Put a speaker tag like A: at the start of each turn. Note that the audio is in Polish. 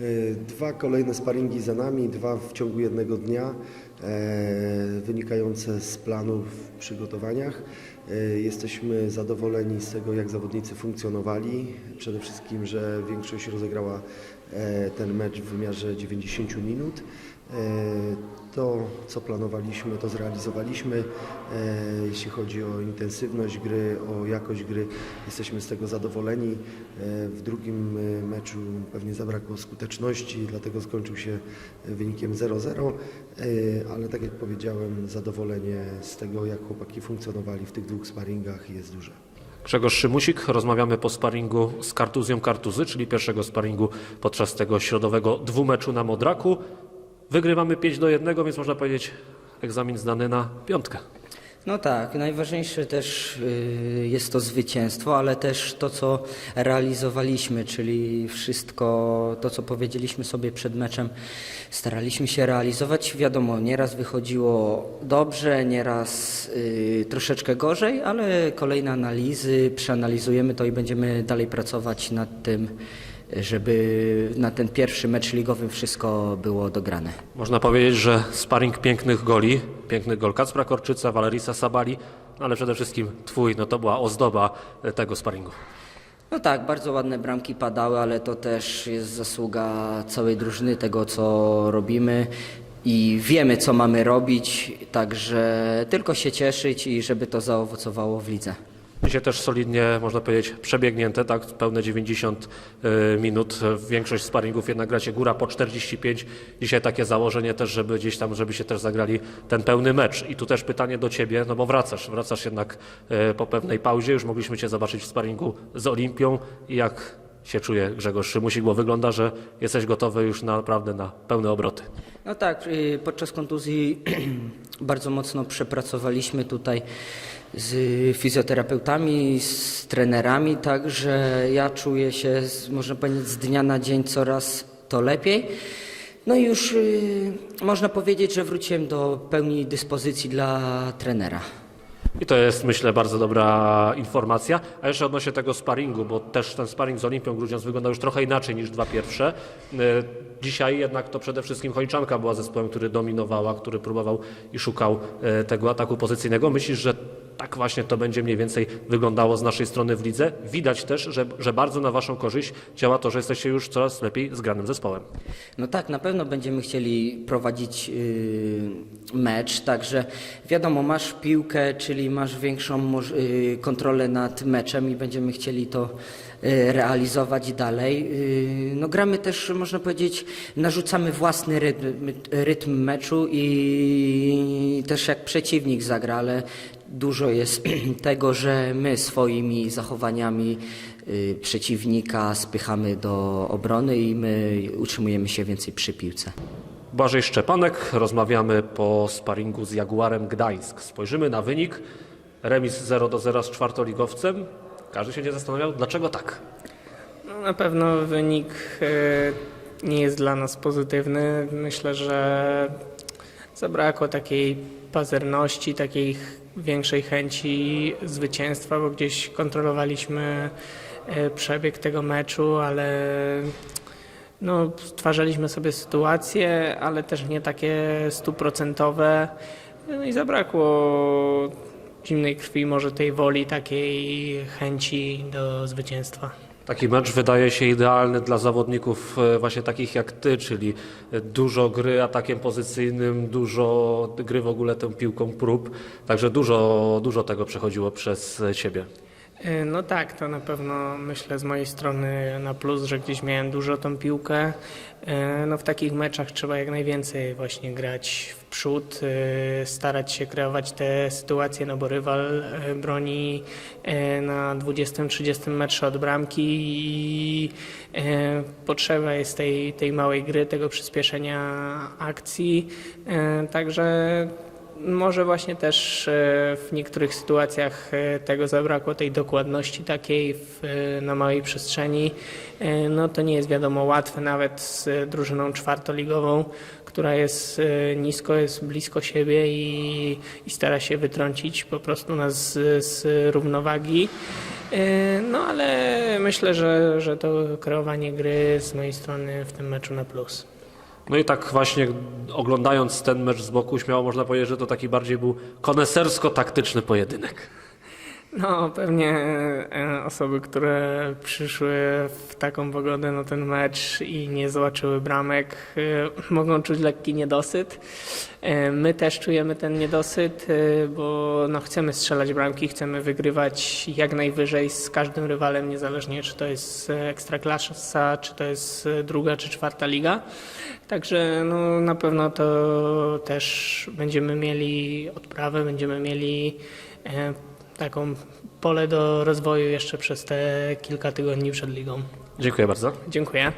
A: E, Dwa kolejne sparingi za nami, dwa w ciągu jednego dnia, e, wynikające z planów w przygotowaniach. E, Jesteśmy zadowoleni z tego, jak zawodnicy funkcjonowali. Przede wszystkim, że większość rozegrała e, ten mecz w wymiarze 90 minut. E, To, co planowaliśmy, to zrealizowaliśmy. Jeśli chodzi o intensywność gry, o jakość gry, jesteśmy z tego zadowoleni. W drugim meczu pewnie zabrakło skuteczności, dlatego skończył się wynikiem 0-0, E, ale tak jak powiedziałem, zadowolenie z tego, jak chłopaki funkcjonowali w tych dwóch sparingach jest duże.
B: Grzegorz Szymusik, rozmawiamy po sparingu z Kartuzją Kartuzy, czyli pierwszego sparingu podczas tego środowego dwumeczu na Modraku. Wygrywamy 5 do 1, więc można powiedzieć egzamin zdany na piątkę.
C: No tak, najważniejsze też y, jest to zwycięstwo, ale też to, co realizowaliśmy, czyli wszystko to, co powiedzieliśmy sobie przed meczem, staraliśmy się realizować. Wiadomo, nieraz wychodziło dobrze, nieraz y, troszeczkę gorzej, ale kolejne analizy, przeanalizujemy to i będziemy dalej pracować nad tym, żeby na ten pierwszy mecz ligowy wszystko było dograne.
B: Można powiedzieć, że sparing pięknych goli, piękny gol Kacpra Korczyca, Valerisa Sabali, ale przede wszystkim twój, no to była ozdoba e, tego sparingu.
C: No tak, bardzo ładne bramki padały, ale to też jest zasługa całej drużyny, tego co robimy i wiemy co mamy robić, także tylko się cieszyć i żeby to zaowocowało w lidze.
B: Dzisiaj też solidnie, można powiedzieć, przebiegnięte, tak, pełne 90 y, minut. Większość sparingów jednak gracie góra po 45. Dzisiaj takie założenie też, żeby gdzieś tam, żeby się też zagrali ten pełny mecz. I tu też pytanie do Ciebie, no bo wracasz, wracasz jednak y, po pewnej pauzie. Już mogliśmy Cię zobaczyć w sparingu z Olimpią. Jak się czuje Grzegorz Szymusik, bo wygląda, że jesteś gotowy już naprawdę na pełne obroty.
C: No tak, y, podczas kontuzji bardzo mocno przepracowaliśmy tutaj z fizjoterapeutami, z trenerami, także ja czuję się, można powiedzieć, z dnia na dzień coraz to lepiej. No i już y, można powiedzieć, że wróciłem do pełni dyspozycji dla trenera.
B: I to jest, myślę, bardzo dobra informacja. A jeszcze odnośnie tego sparingu, bo też ten sparing z Olimpią Grudziądz wygląda już trochę inaczej niż dwa pierwsze. E, Dzisiaj jednak to przede wszystkim Chojczanka była zespołem, który dominowała, który próbował i szukał e, tego ataku pozycyjnego. Myślisz, że tak właśnie to będzie mniej więcej wyglądało z naszej strony w lidze? Widać też, że, że bardzo na Waszą korzyść działa to, że jesteście już coraz lepiej zgranym zespołem.
C: No tak, na pewno będziemy chcieli prowadzić yy, mecz, także wiadomo, masz piłkę, czyli masz większą yy, kontrolę nad meczem i będziemy chcieli to realizować dalej. Yy, no gramy też, można powiedzieć, narzucamy własny rytm, rytm meczu i też jak przeciwnik zagra, ale dużo jest tego, że my swoimi zachowaniami y, przeciwnika spychamy do obrony i my utrzymujemy się więcej przy piłce.
B: Błażej Szczepanek, rozmawiamy po sparingu z Jaguarem Gdańsk. Spojrzymy na wynik. Remis 0 do 0 z czwartoligowcem. Każdy się nie zastanawiał, dlaczego tak.
D: No, na pewno wynik e, nie jest dla nas pozytywny. Myślę, że zabrakło takiej pazerności, takiej większej chęci zwycięstwa, bo gdzieś kontrolowaliśmy e, przebieg tego meczu, ale no, stwarzaliśmy sobie sytuacje, ale też nie takie stuprocentowe. No i zabrakło zimnej krwi, może tej woli, takiej chęci do zwycięstwa.
B: Taki mecz wydaje się idealny dla zawodników e, właśnie takich jak ty, czyli e, dużo gry atakiem pozycyjnym, dużo gry w ogóle tą piłką prób. Także dużo, dużo tego przechodziło przez e, ciebie.
D: E, No tak, to na pewno myślę z mojej strony na plus, że gdzieś miałem dużo tą piłkę. E, No w takich meczach trzeba jak najwięcej właśnie grać w przód, e, starać się kreować te sytuacje, no bo rywal broni na 20-30 metrze od bramki i potrzeba jest tej, tej małej gry, tego przyspieszenia akcji. Także może właśnie też e, w niektórych sytuacjach e, tego zabrakło, tej dokładności takiej w, e, na małej przestrzeni. No to nie jest wiadomo łatwe nawet z drużyną czwartoligową, która jest nisko, jest blisko siebie i, i stara się wytrącić po prostu nas z, z równowagi. No ale myślę, że, że to kreowanie gry z mojej strony w tym meczu na plus.
B: No i tak właśnie oglądając ten mecz z boku, śmiało można powiedzieć, że to taki bardziej był konesersko-taktyczny pojedynek.
D: No, pewnie e, osoby, które przyszły w taką pogodę na ten mecz i nie zobaczyły bramek, e, mogą czuć lekki niedosyt. E, My też czujemy ten niedosyt, bo no, chcemy strzelać bramki, chcemy wygrywać jak najwyżej z każdym rywalem, niezależnie czy to jest ekstraklasa, czy to jest druga czy czwarta liga. Także no, na pewno to też będziemy mieli odprawę, będziemy mieli taką pole do rozwoju jeszcze przez te kilka tygodni przed ligą.
B: Dziękuję bardzo.
D: Dziękuję.